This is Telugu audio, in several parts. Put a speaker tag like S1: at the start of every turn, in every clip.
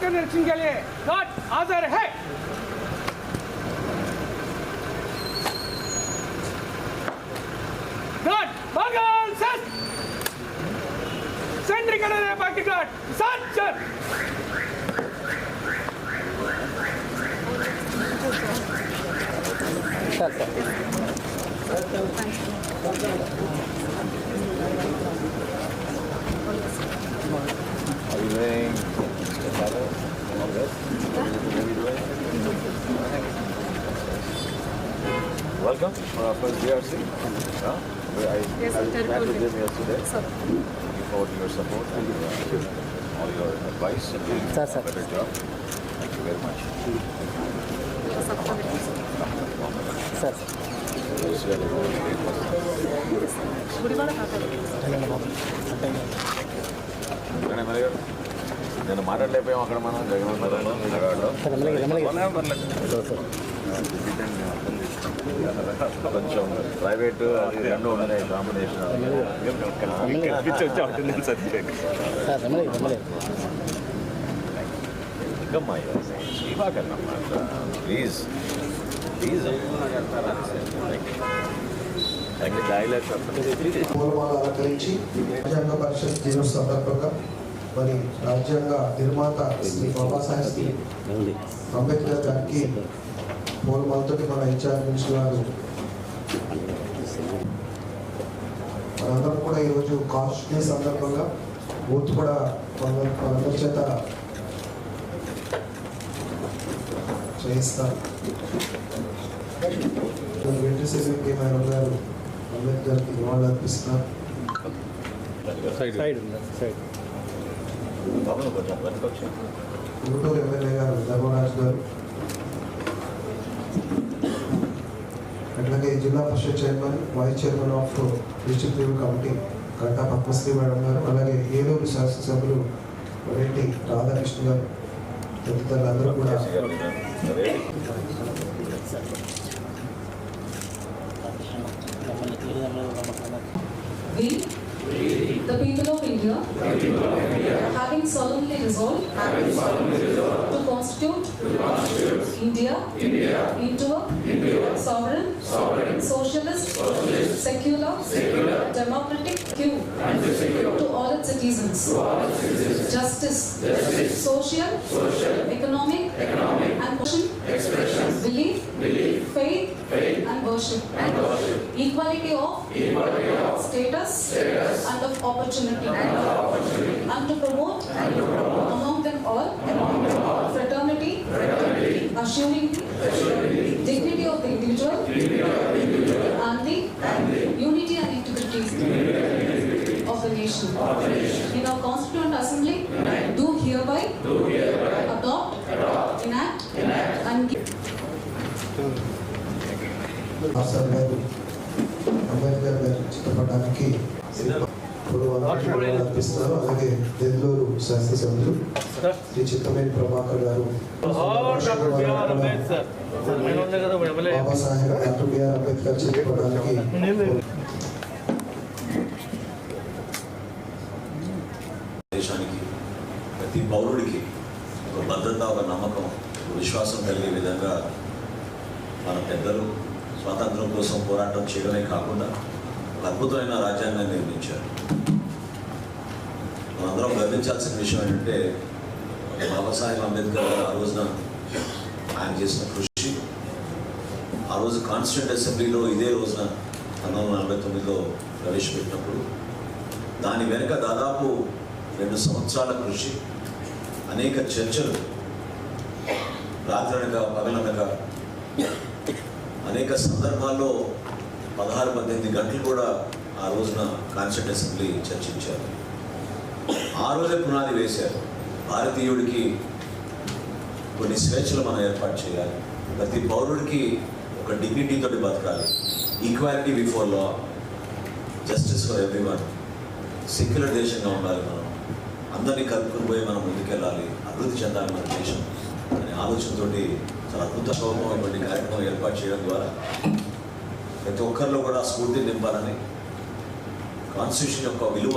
S1: के निरीक्षण के लिए गार्ड हाजिर है। गार्ड बगल से सेंट्री करने बाकी guard
S2: Welcome for our first DRC. Huh? I,
S3: Yes,
S2: I
S3: sir,
S2: met with
S3: terrible.
S2: them yesterday.
S3: Sir.
S2: Looking forward to your support and uh, all your advice and doing
S4: Sir,
S2: a better job. Thank you very much.
S4: Sir
S2: Wish you all the నేను మాట్లాడలేకపోయాం అక్కడ మనం. జగన్ కొంచెం ప్రైవేట్ అది రెండు ఉన్నాయి combination.
S4: Sir
S2: please. Please. Dialogue
S5: పూలమాల అలంకరించి రాజ్యాంగ పరిషత్ దినోత్సవం సందర్భంగా మరి రాజ్యాంగ నిర్మాత శ్రీ బాబాసాహెబ్ అంబేద్కర్ గారికి పూలమాలతో మన ఇన్ఛార్జ్ మినిస్టర్ గారు. మనందరం కూడా ఈరోజు కాస్ట్ డే సందర్భంగా బూత్ కూడా మనందరి చేత చేయిస్తారు వెంకటేశ్వర మేడం గారు అంబేద్కర్కి నివాళులు అర్పిస్తున్నారు.
S4: సైడ్ ఉంది సైడ్.
S5: గుంటూరు ఎమ్మెల్యే గారు ధర్మరాజు గారు అట్లాగే Zilla Parishad chairman vice chairman of district review committee Ganta Padmasri madam గారు అలాగే ఏలూరు శాసనసభ్యులు రెడ్డి రాధాకృష్ణ గారు తదితరులు అందరూ కూడా
S3: We, The people of India, having solemnly resolved, to, constitute India, into a sovereign, socialist, secular, democratic queue, to all its citizens, justice, social, economic, and expression, belief, faith, and worship, and equality of status, status and of opportunity, and of opportunity. And to promote, and to promote among, them all, among them all, fraternity, fraternity dignity of the individual, dignity of the individual and, the, and the unity and integrity of the nation. Of the nation. In our Constituent Assembly, Amen. do hereby, do hereby adopt, adopt, enact, enact, and give.
S5: Ambedkar గారు చిత్రపటానికి ఇప్పుడు అర్పిస్తున్నారు అలాగే నెల్లూరు శాసనసభ్యులు శ్రీ చిత్తమేని ప్రభాకర్ గారు. బాబాసాహెబ్ డాక్టర్ బిఆర్ అంబేద్కర్ చిత్రపటానికి
S6: దేశానికి ప్రతి పౌరుడికి ఒక భద్రత ఒక నమ్మకం విశ్వాసం కలిగే విధంగా మన పెద్దలు స్వాతంత్రం కోసం పోరాటం చేయడమే కాకుండా ఒక అద్భుతమైన రాజ్యాంగాన్ని నిర్మించారు. మనందరం గర్వించాల్సిన విషయం ఏంటంటే బాబాసాహెబ్ అంబేద్కర్ గారు ఆ రోజున ఆయన చేసిన కృషి. ఆ రోజు కాన్స్టిట్యూంట్ అసెంబ్లీలో ఇదే రోజున పంతొమ్మిది వందల నలభై తొమ్మిదిలో ప్రవేశపెట్టినప్పుడు దాని వెనుక దాదాపు రెండు సంవత్సరాల కృషి అనేక చర్చలు రాత్రనక పగలనక అనేక సందర్భాల్లో పదహారు పద్దెనిమిది గంటలు కూడా ఆ రోజున కాన్స్టిట్యూట్ అసెంబ్లీ చర్చించారు. ఆ రోజే పునాది వేశారు. భారతీయుడికి కొన్ని స్వేచ్ఛలు మనం ఏర్పాటు చేయాలి. ప్రతి పౌరుడికి ఒక డిగ్నిటీ తోటి బతకాలి. Equality before law justice for every one secular దేశంగా ఉండాలి మనం. అందరినీ కలుపుకుని పోయి మనం ముందుకెళ్ళాలి. అభివృద్ధి చెందాలి మన దేశం. ఆలోచనతో ఆలోచనతోటి చాలా అద్భుత ఇటువంటి కార్యక్రమం ఏర్పాటు చేయడం ద్వారా ప్రతి ఒక్కరిలో కూడా స్ఫూర్తి స్ఫూర్తిని నింపాలని కాన్స్టిట్యూషన్ యొక్క విలువ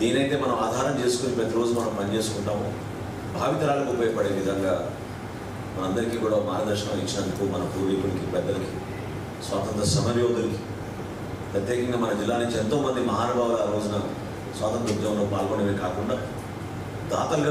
S6: దీనైతే మనం ఆధారం చేసుకుని ప్రతిరోజు మనం పనిచేసుకుంటాము భావితరాలకు ఉపయోగపడే విధంగా మనందరికీ కూడా మార్గదర్శనం ఇచ్చినందుకు మన పూర్వీకులకి పెద్దలకి స్వాతంత్ర సమరయోధులకి ప్రత్యేకంగా మన జిల్లా నుంచి ఎంతోమంది మహానుభావులు ఆ రోజున స్వాతంత్ర ఉద్యమంలో పాల్గొనేవి కాకుండా దాతలుగా